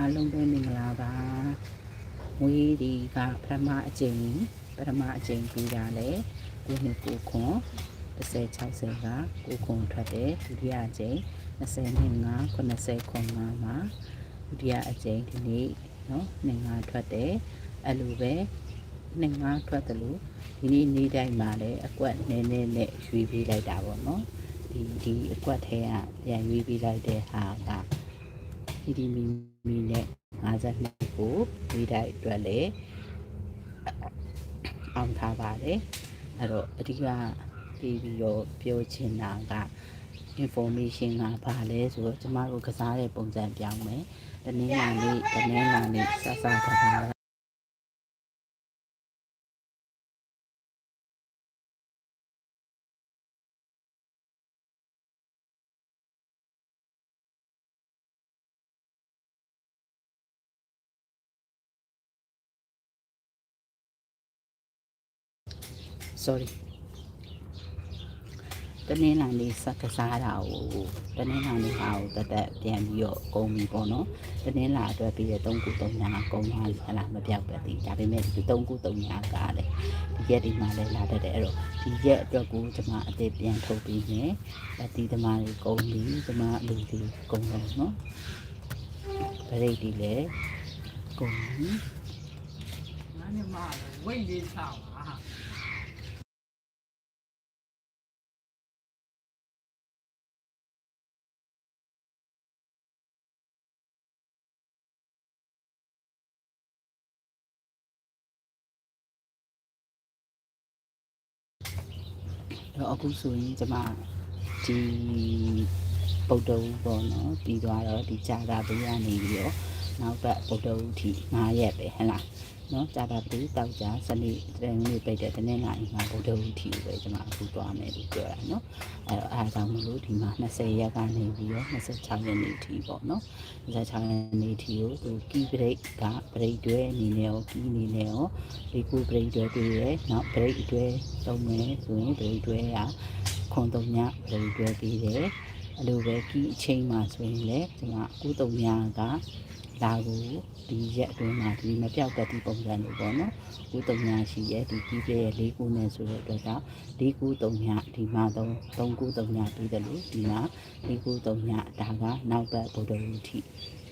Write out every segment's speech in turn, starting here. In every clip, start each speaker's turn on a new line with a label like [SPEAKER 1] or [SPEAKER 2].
[SPEAKER 1] အားလုံးပဲမင်္ဂလာပါမွေးဒီကပထမအကြိမ်ပထမအကြိမ်ပြီးတာလေကိုနှစ်ကိုခွန်30 60ကကိုခွန်ထွက်တယ်ဒုတိယအကြိမ်20နှစ်5 90ခွန်5မှာဒုတိယအကြိမ်ဒီနေ့နော်နှစ်5ထွက်တယ်အဲ့လိုပဲနှစ်5ထွက်တယ်လို့ဒီနေ့နေ့တိုင်းမှာလည်းအကွက်နည်းနည်းနဲ့ရွေးပေးလိုက်တာပေါ့နော်ဒီဒီအကွက်ထဲကပြန်ရွေးပေးလိုက်တဲ့ဟာက ဒီဒီမီမီနဲ့52ကိုဒီတိုက်အတွက်လည်းအောင်ထားပါတယ်အဲ့တော့အဓိကပြီးပြီးတော့ပြောချင်တာက information ကဘာလဲဆိုတော့ကျမတို့ကစားတဲ့ပုံစံပြောင်းမယ်တနင်္လာနေ့တနင်္လာနေ့စစကစား sorry တနင်္လာနေ့စကစားတာကိုတနင်္လာနေ့ဟာကိုတသက်ပြန်ပြီးတော့ကုန်ပြီပေါ့နော်တနင်္လာအတွက်ပြီးတဲ့3ခု3ညာကုန်သွားပြီဟလားမပြောက်ပဲတည်ဒါပေမဲ့ဒီ3ခု3ညာကလည်းဒီရက်ဒီမှာလည်းလာတတ်တယ်အဲ့တော့ဒီရက်အတွက်ကိုကျွန်မအသေးပြန်ထုတ်ပြီးမယ်အတီးသမားတွေကုန်ပြီကျွန်မလူတွေကုန်တော့နော်ဗရိတ်ဒီလည်းကုန်ပြီ
[SPEAKER 2] နာနေမှာဝိတ်လေးဆောင်
[SPEAKER 1] တော့အခုဆိုရင်ကျမဒီပုတ်တုံးပေါ့နော်ပြီးသွားတော့ဒီကြာတာပေးရနေပြီးတော့နောက်ပတ်ပုတ်တုံးထိ9ရက်ပဲဟဲ့လား နော်ကြာတာပေးတောက်ကြစနေတနေ့နေ့ပိတ်တဲ့တနေ့လာရင်မှာပုတ်တုံးထိပဲကျမအခုသွားမယ်လို့ပြောတာနော်အဲ့တော့အားကြောင့်မလို့ဒီမှာ20ရက်ကနေပြီးတော့26ရက်နေ့ထိပေါ့နော်26ရက်နေ့ထိကိုသူကီးဘရိတ်ကဘရိတ်တွဲအနေနဲ့ရောကီးအနေနဲ့ရောဒီကူဘရိတ်တွဲတွေ့ရဲနောက်ဘရိတ်တွဲသုံးမယ်ဆိုရင်ဘရိတ်တွဲကခွန်တုံညပြည်တွဲပြီးတယ်အဲ့လိုပဲကီအချိန်မှာဆိုရင်လေဒီမှာကုတုံညက လာကိုဒီရက်အတွင်းမှာဒီမပြောက်တတ်တဲ့ပုံစံမျိုးပေါ့နော်ကုတုံညရှိရဲ့ဒီကီပြရဲ့၄ခုနဲ့ဆိုတဲ့အတွက်ကြောင့်၄ခုတုံညဒီမှာတော့၃ခုတုံညပြီးတယ်လို့ဒီမှာ၄ခုတုံညဒါကနောက်ပတ်ဗုဒ္ဓဝီထိ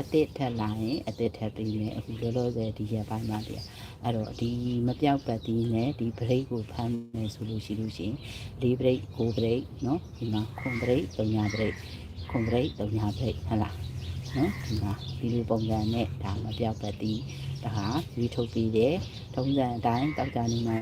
[SPEAKER 1] အတစ်ထက်လာရင်အတစ်ထက်ပြီးမယ်အခုလောလောဆယ်ဒီရက်ပိုင်းမှာတည်းအဲ့တော့ဒီမပြောက်ပတ်တီးနဲ့ဒီ break ကိုဖမ်းမယ်ဆိုလို့ရှိလို့ရှိရင်လေးဘရိတ်ကိုဘရိတ်နော်ဒီမှာခွန်ဘရိတ်တုံညာဘရိတ်ခွန်ဘရိတ်တုံညာဘရိတ်ဟဟလား နော်ဒီမှာဒီလိုပုံစံနဲ့ဒါမပြောက်ပတ်တီးဒါဟာရွေးထုတ်ပြီးတယ်ထုံးစံအတိုင်းတောက်ကြနေမှာ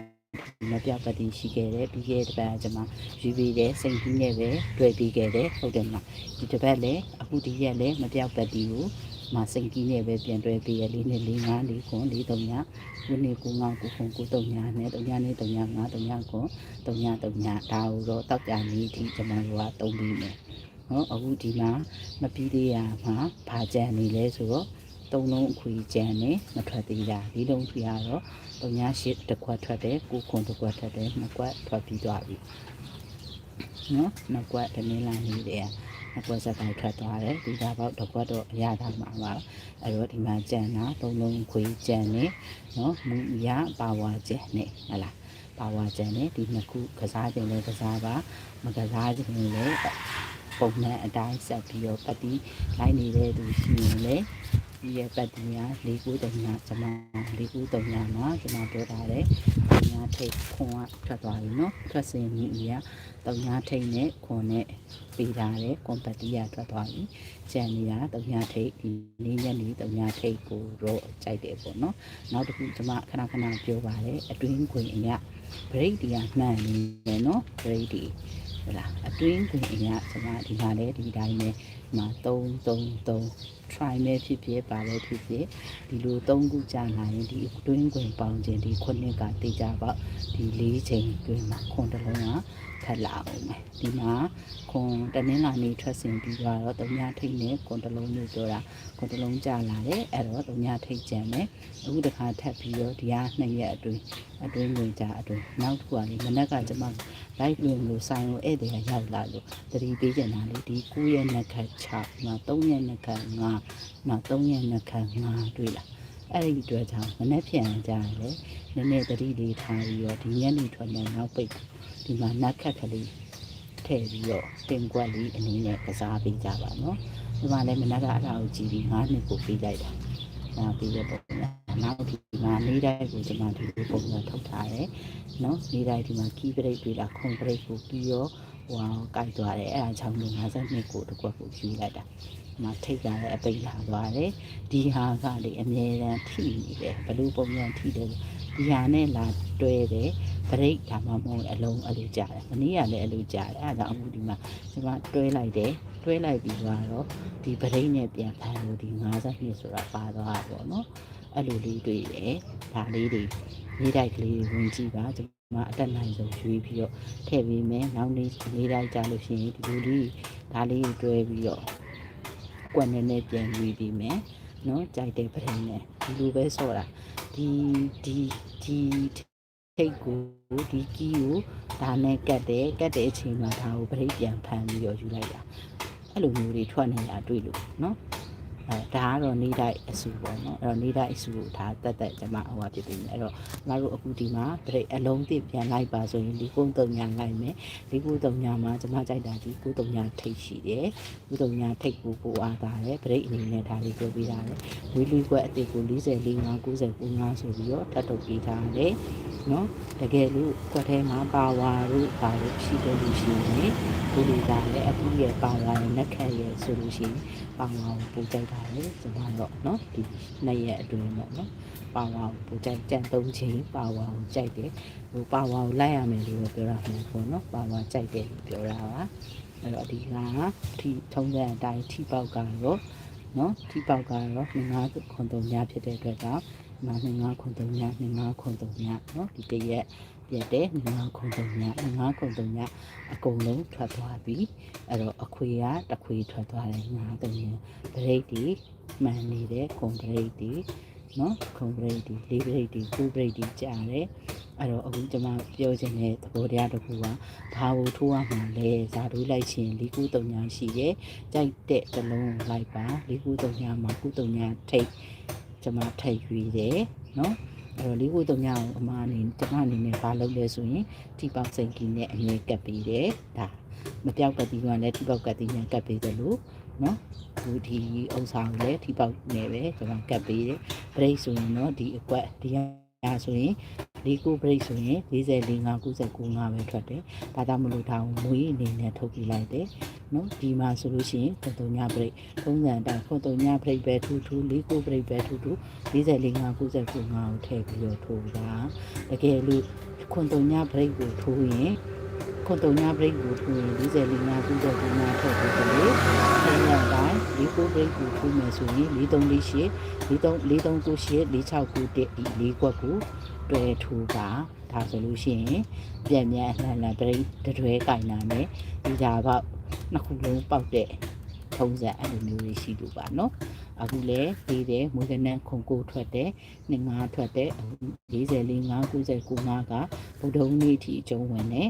[SPEAKER 1] မပြောက်ပတ်တီးရှိခဲ့တယ်ပြီးခဲ့တဲ့တစ်ပတ်ကကျွန်မရွေးပြီးတယ်စိတ်ကြီးနဲ့ပဲတွေ့ပြီးခဲ့တယ်ဟုတ်တယ်မလားဒီတစ်ပတ်လည်းအခုဒီရက်လည်းမပြောက်ပတ်တီးကိုမစိတ်ကြီးနဲ့ပဲပြန်တွေ့ပြီးရလေးနဲ့လေးငါးလေးခွန်လေးတုံညာခုနှစ်ကူငါကူခွန်ကူတုံညာနဲ့တုံညာနဲ့တုံညာငါတုံညာခွန်တုံညတုံညဒါကိုတော့တောက်ကြနေအထိကျွန်တော်တို့ကတုံးပြီးမယ်။ နော်အခုဒီမှာမပြီးသေးရမှာဘာကြံနေလဲဆိုတော့သုံးလုံးအခွေကြံနေမထွက်သေးတာဒီလုံးထွေကတော့တုံညရှစ်တစ်ခွက်ထွက်တယ်ကိုခွန်တစ်ခွက်ထွက်တယ်နှစ်ခွက်ထွက်ပြီးသွားပြီ။နော်နှစ်ခွက်တနင်္လာနေ့တည်းကနှစ်ခွက်စက်တိုင်းထွက်သွားတယ်ဒီကပေါက်တစ်ခွက်တော့အရသာမှာပါအဲ့တော့ဒီမှာကြံတာသုံးလုံးအခွေကြံနေနော်မူရပါဝါကြံနေဟလားပါဝါကျန်နဲ့ဒီနှစ်ခုကစားခြင်းလည်းကစားပါမကစားခြင်းလည်း ပုံမှန်အတိုင်းဆက်ပြီးတော့ပတ်တီလိုက်နေတဲ့သူရှိရင်လည်းဒီရဲ့ပတ်တီက၄ခုတညာကျွန်မ၄ခုတညာမှာကျွန်မပြောထားတယ်တညာထိတ်ခွန်ကထွက်သွားပြီနော်ထွက်စင်ကြီးကြီးကတညာထိတ်နဲ့ခွန်နဲ့ပေးထားတယ်ကွန်ပတ်တီကထွက်သွားပြီကျန်နေတာတညာထိတ်ဒီနေ့ညနေတညာထိတ်ကိုတော့ကြိုက်တယ်ပေါ့နော်နောက်တစ်ခုကျွန်မခဏခဏပြောပါတယ်အတွင်းခွင်အရာ break တီးကမှန်နေတယ်နော် break တီး ဟလာအတွင်းခွင်အရာကျွန်မဒီမှာလည်းဒီတိုင်းပဲဒီမှာ3 3 3 try မဲ့ဖြစ်ဖြစ်ပါလဲဖြစ်ဖြစ်ဒီလို3ခုကြာလာရင်ဒီအတွင်းခွင်ပေါင်းခြင်းဒီခုနှစ်ကတေချာပေါက်ဒီ၄ချိန်တွင်မှာခွန်တစ်လုံးကထပ်လာအောင်မယ်ဒီမှာခွန်တနင်္လာနေ့ထွက်စင်ပြီးတော့တုံညာထိတ်နဲ့ခွန်တစ်လုံးလို့ပြောတာခွန်တစ်လုံးကြာလာတယ်အဲ့တော့တုံညာထိတ်ကြံမယ်အခုတစ်ခါထပ်ပြီးတော့ဒီဟာနှစ်ရက်အတွင်းအတွင်းဝင်ကြအတွင်းနောက်တစ်ခုကလေမနက်ကကျမလိုက်လွင်လို့ဆိုင်ကိုဧည့်သည်ကရောက်လာလို့တတိပေးကျင်တာလေဒီ9ရက်နှစ်ခတ်6နောက်3ရက်နှစ်ခါ9နောက်3ရက်နှစ်ခါ9တွေ့လားအဲ့ဒီအတွက်ကြောင့်မနေ့ပြန်ကြရတယ်နည်းနည်းတတိလေးထားပြီးတော့ဒီညနေထွက်တဲ့နောက်ပိတ်ဒီမှာနတ်ခတ်ကလေးထည့်ပြီးတော့တင်ကွက်လေးအနေနဲ့ကစားပေးကြပါနော်ဒီမှာလည်းမနက်ကအဲ့ဒါကိုကြည့်ပြီး9နှစ်ကိုပေးလိုက်တာဒါပြီးတဲ့ပုံစံနောက်ဒီမှာနေ့တိုင်းကိုကျွန်တော်ဒီလိုပုံစံထုတ်ထားတယ်နော်နေ့တိုင်းဒီမှာကီးပရိတ်တွေ့လားခွန်ပရိတ်ကိုပြီးရောဟိုအောင်ကြိုက်သွားတယ်အဲအကြောင်းလို့52ကိုတစ်ခွက်ကိုယူလိုက်တာ။ မထိတ်ကြတဲ့အပိတ်လာသွားတယ်။ဒီဟာကလေအမြဲတမ်းထိနေတယ်ဘလူပုံစံထိတယ်ဒီဟာနဲ့လာတွဲတယ်ဗရိတ်ဒါမှမဟုတ်အလုံးအလိုကြတယ်။မနေ့ကလည်းအလိုကြတယ်အဲဒါကြောင့်အခုဒီမှာကျွန်မတွဲလိုက်တယ်တွဲလိုက်ပြီးတော့ဒီဗရိတ်နဲ့ပြန်ဖမ်းလို့ဒီ52ဆိုတာပါသွားတာပေါ့နော်။အဲ့လိုလေးတွေ့တယ်ဒါလေးတွေရေးတိုက်ကလေးဝင်ကြည့်ပါကျွန်မအတက်နိုင်ဆုံးရွေးပြီးတော့ထည့်ပေးမယ်နောက်နေ့လေးတိုင်းကြာလို့ရှိရင်ဒီလိုလေးဒါလေးတွဲပြီးတော့ ကွက်နဲ့နဲ့ပြန်ရွေးပေးမယ်နော်ကြိုက်တဲ့ပရင်နဲ့ဒီလိုပဲဆော့တာဒီဒီဒီထိတ်ကိုဒီကီးကိုဒါနဲ့ကတ်တယ်ကတ်တဲ့အချိန်မှာဒါကိုပရိတ်ပြန်ဖမ်းပြီးတော့ယူလိုက်တာအဲ့လိုမျိုးတွေထွက်နေတာတွေ့လို့နော် အဲဒါကတော့နေတိုင်းအဆူပေါ့နော်အဲ့တော့နေတိုင်းအဆူကိုဒါတက်တက်ကျွန်မဟိုဟာဖြစ်ပြီးမယ်အဲ့တော့ငါတို့အခုဒီမှာပြိအလုံးသစ်ပြန်လိုက်ပါဆိုရင်ဒီကုန်းတုံညာလိုက်မယ်ဒီကုန်းတုံညာမှာကျွန်မကြိုက်တာဒီကုန်းတုံညာထိတ်ရှိတယ်ကုန်းတုံညာထိတ်ကိုပိုအားတာတယ်ပြိအနေနဲ့ဒါလေးပြောပြထားတယ်ဝီလီကွက်အတိတ်ကို40 45 90 95ဆိုပြီးတော့ထပ်ထုတ်ပေးထားတယ်နော်တကယ်လို့ကွက်ထဲမှာပါဝါတို့ပါလို့ရှိတယ်လို့ရှိရင်ဒီလိုကလည်းအပူရဲ့ပါဝါရဲ့နှက်ခတ်ရဲ့ဆိုလို့ရှိရင်ပါဝါကိုပို့ကြိုက်တလေကျွန်မတော့နော်ဒီနှစ်ရက်အတွင်းပေါ့နော် ပါဝါကိုပူကြိုက်ကြံသုံးချိန်ပါဝါကိုကြိုက်တယ်ဟိုပါဝါကိုလိုက်ရမယ်လို့ပြောတာမဟုတ်ဘူးเนาะပါဝါကြိုက်တယ်လို့ပြောတာပါအဲ့တော့ဒီကထီထုံးတဲ့အတိုင်းထီပေါက်ကတော့เนาะထီပေါက်ကတော့ငါးခွန်တုံညာဖြစ်တဲ့အတွက်ကြောင့်ငါးငါးခွန်တုံညာငါးခွန်တုံညာเนาะဒီတရက် ပြတ်တယ်ငါးခွန်တုံညာငါးခွန်တုံညာအကုန်လုံးထွက်သွားပြီအဲ့တော့အခွေကတစ်ခွေထွက်သွားတယ်ငါးတုံညာဗရိတ်ဒီမှန်နေတဲ့ခွန်ဗရိတ်ဒီနော်ခုံပရိတ်ဒီလေးပရိတ်ဒီကူပရိတ်ဒီကြားတယ်အဲ့တော့အခုကျွန်မပြောချင်တဲ့သဘောတရားတစ်ခုကဘာကိုထိုးရမှာလဲဇာတူးလိုက်ချင်းလီကူတုံညာရှိတယ်ကြိုက်တဲ့တစ်လုံးကိုလိုက်ပါလီကူတုံညာမှာကူတုံညာထိတ်ကျွန်မထိတ်ရွေးတယ်နော် အဲ့တော့လီကူတုံညာကိုအမအနေကျွန်မအနေနဲ့ဘာလုပ်လဲဆိုရင်ထိပေါက်စိန်ကီနဲ့အငယ်ကပ်ပေးတယ်ဒါမပြောက်ကတိကလည်းထိပေါက်ကတိနဲ့ကပ်ပေးတယ်လို့နော်ဒီဒီဥစ္စာကိုလည်းထိပေါက်နေပဲကျွန်တော်ကပ်ပေးတယ်ဘရိတ်ဆိုရင်တော့ဒီအကွက်ဒီဟာဆိုရင် ဒီကိုဘရိတ်ဆိုရင်40 45 99 5ပဲထွက်တယ်။ဒါကြောင့်မလို့ဒါကိုမွေးအနေနဲ့ထုတ်ပြလိုက်တယ်။နော်ဒီမှာဆိုလို့ရှိရင်ခွန်တုံညဘရိတ်ပုံစံအတိုင်းခွန်တုံညဘရိတ်ပဲထူထူလေးကိုဘရိတ်ပဲထူထူ40 45 99 5ကိုထည့်ပြီးတော့ထိုးတာ။တကယ်လို့ခွန်တုံညဘရိတ်ကိုထိုးရင် ခွန်တုံညဘရိတ်ကိုထိုးရင်40 45 99 5ထည့်ပြီးတော့လေဆင်းရတိုင်းဒီကိုဘရိတ်ကိုထိုးမယ်ဆိုရင်4348 43 4398 4691ဒီလေးကွက်ကိုတွဲထူပါဒါဆိုလို့ရှိရင်ပြန်ပြန်အလှန်လှန်ပြိတတွဲကင်နာနဲ့ဒီဓာတ်ပေါက်နှစ်ခုလုံးပေါက်တဲ့ထုံးစံအဲ့လိုမျိုးတွေရှိလို့ပါနော်အခုလဲသေးတယ်မွေးကနန်းခုံကိုထွက်တယ်နှစ်ငါးထွက်တယ်40 45 99ကဗုဒ္ဓဦးနေ့အထိအကျုံးဝင်တယ်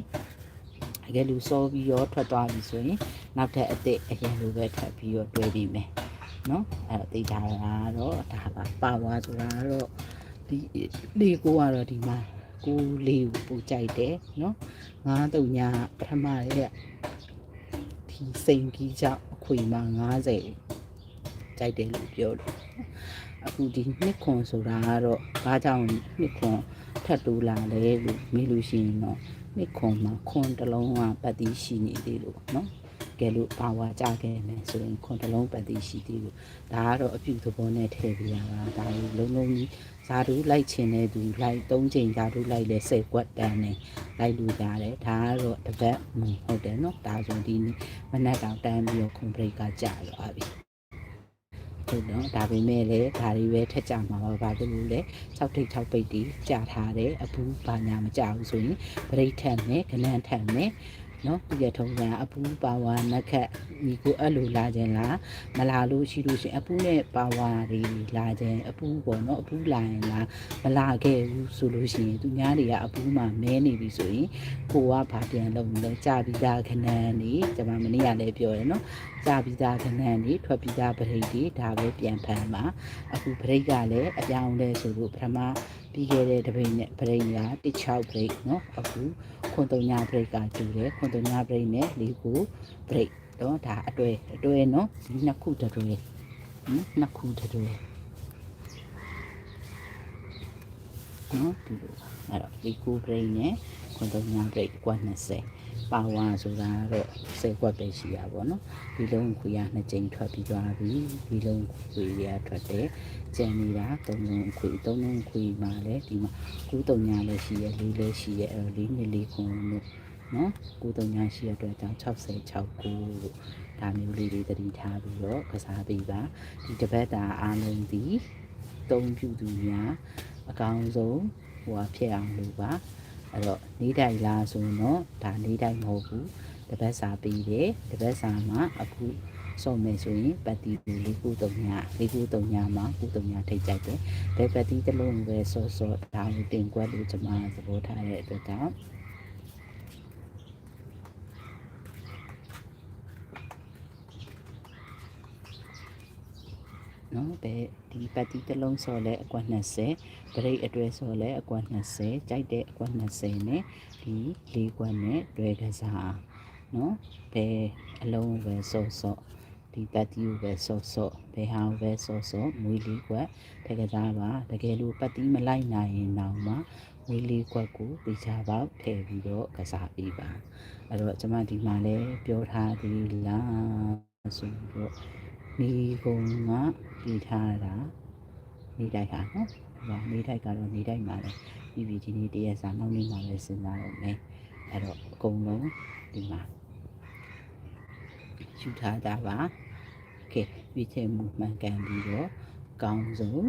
[SPEAKER 1] အကယ်လို့စောပြီးရောထွက်သွားပြီဆိုရင်နောက်ထပ်အစ်စ်အရင်လိုပဲထပ်ပြီးတော့တွဲပြီးမယ်နော်အဲ့တော့သိကြတာတော့ဒါပါပါဝါဆိုတာတော့ဒီလေးကိုကတော့ဒီမှာကိုလေးကိုပူကြိုက်တယ်နော်ငါးတုံညာပထမရဲ့ဒီစိန်ကြီးကြောင့်အခွေမှာ90ကြိုက်တယ်လို့ပြောလို့အခုဒီနှစ်ခွန်ဆိုတာကတော့ဘာကြောင့်နှစ်ခွန်ထပ်တူလာလဲလို့မေးလို့ရှိရင်တော့ နှစ်ခွန်မှာခွန်တစ်လုံးကပတ်တိရှိနေသေးလို့နော်ကဲလို့ပါဝါကြခဲ့မယ်ဆိုရင်ခွန်တစ်လုံးပတ်သိရှိသေးလို့ဒါကတော့အပြုသဘောနဲ့ထည့်ပြရတာဒါကိုလုံးလုံးကြီးဇာတူလိုက်ချင်တဲ့သူလိုက်၃ချိန်ဇာတူလိုက်လဲစိတ်ကွက်တန်းနေလိုက်လူကြတယ်ဒါကတော့တစ်ပတ်မဟုတ်တယ်နော်ဒါဆိုဒီမနက်တောင်တန်းပြီးတော့ခွန်ဘရိတ်ကကြာရောပြီ ဟုတ်တော့ဒါပေမဲ့လည်းဒါတွေပဲထက်ကြမှာပါဘာလို့လဲ6ထိတ်6ပိတ်တီကြာထားတယ်အပူဘာညာမကြဘူးဆိုရင်ဘရိတ်ထက်နဲ့ခဏန်းထက်နဲ့ နော်ဒီရထုံးကအပူပါဝါနက်ခတ်ဒီကိုအဲ့လိုလာခြင်းလားမလာလို့ရှိလို့ရှရင်အပူနဲ့ပါဝါတွေလာခြင်းအပူပေါ့နော်အပူလာရင်လားမလာခဲ့ဘူးဆိုလို့ရှိရင်သူများတွေကအပူမှမဲနေပြီဆိုရင်ကိုကဘာပြန်လုပ်မလဲကြာပြီးသားခဏန်းနေကျွန်မမနေ့ကလည်းပြောတယ်နော်ကြာပြီးသားခဏန်းနေထွက်ပြီးသားပရိတ်တွေဒါပဲပြန်ဖမ်းပါအခုပရိတ်ကလည်းအပြောင်းလဲဆိုလို့ပထမ ပြီးခဲ့တဲ့တပိတ်နဲ့ပရိတ်က16ပရိတ်နော်အခုခွန်တုံညာပရိတ်ကကျူတယ်ခွန်တုံညာပရိတ်နဲ့လေးကိုပရိတ်တော့ဒါအတွဲအတွဲနော်ဒီနှစ်ခုတတွဲဟင်နှစ်ခုတတွဲနော်ဒီလိုအဲ့တော့လေးကိုပရိတ်နဲ့ခွန်တုံညာပရိတ်ကွာ20 ပါဝါဆိုတာတော့10ကွက်ပဲရှိရပါတော့ဒီလုံးခွေရနှစ်ကြိမ်ထွက်ပြီးသွားပြီဒီလုံးခွေရထွက်တယ်ကျန်နေတာသုံးလုံးခွေသုံးလုံးခွေမှာလည်းဒီမှာ9တုံညာလည်းရှိရလေးလည်းရှိရအဲ့တော့လေးနှစ်လေးခွန်လို့နော်9တုံညာရှိရအတွက်ကြောင့်66ကိုလို့ဒါမျိုးလေးတွေတတိထားပြီးတော့ကစားပေးပါဒီတပတ်တာအားလုံးဒီသုံးပြုသူများအကောင်းဆုံးဟိုဟာဖြစ်အောင်လုပ်ပါ အဲ့တော့နေတိုင်းလားဆိုရင်တော့ဒါနေတိုင်းမဟုတ်ဘူးတပတ်စာပြီးတယ်တပတ်စာမှာအခုစုံမယ်ဆိုရင်ပတ်တီဘူးလေးခုတုံညာလေးခုတုံညာမှာခုတုံညာထိတ်ကြိုက်တယ်ဘယ်ပတ်တီတစ်လုံးပဲစောစောဒါကိုတင်ကွက်လို့ကျွန်မသဘောထားတဲ့အတွက်ကြောင့် နော်ဘယ်ဒီပတ်တီတစ်လုံးစောလဲအကွက်20ဗရိတ်အတွဲစောလဲအကွက်20ကြိုက်တဲ့အကွက်20နဲ့ဒီလေးကွက်နဲ့တွဲကစားနော်ဘယ်အလုံးပဲစောစောဒီပတ်တီကိုပဲစောစောဘယ်ဟာကိုပဲစောစောမွေးလေးကွက်တကစားပါတကယ်လို့ပတ်တီမလိုက်နိုင်ရင်တော့မှမွေးလေးကွက်ကိုပြချပေါက်ထည့်ပြီးတော့ကစားပေးပါအဲ့တော့ကျွန်မဒီမှာလဲပြောထားသေးလားဆိုတော့ ဒီကုံကပြီးထားတာနေတိုက်ဟာနော်ဟောနေတိုက်ကတော့နေတိုက်မှာလဲပြီးပြီဒီနေ့တရက်စာနောက်နေ့မှာလဲစဉ်းစားတော့မယ်အဲ့တော့အကုန်လုံးဒီမှာယူထားတာပါကဲပြီးချင်မှုမှန်ကန်ပြီးတော့အကောင်းဆုံး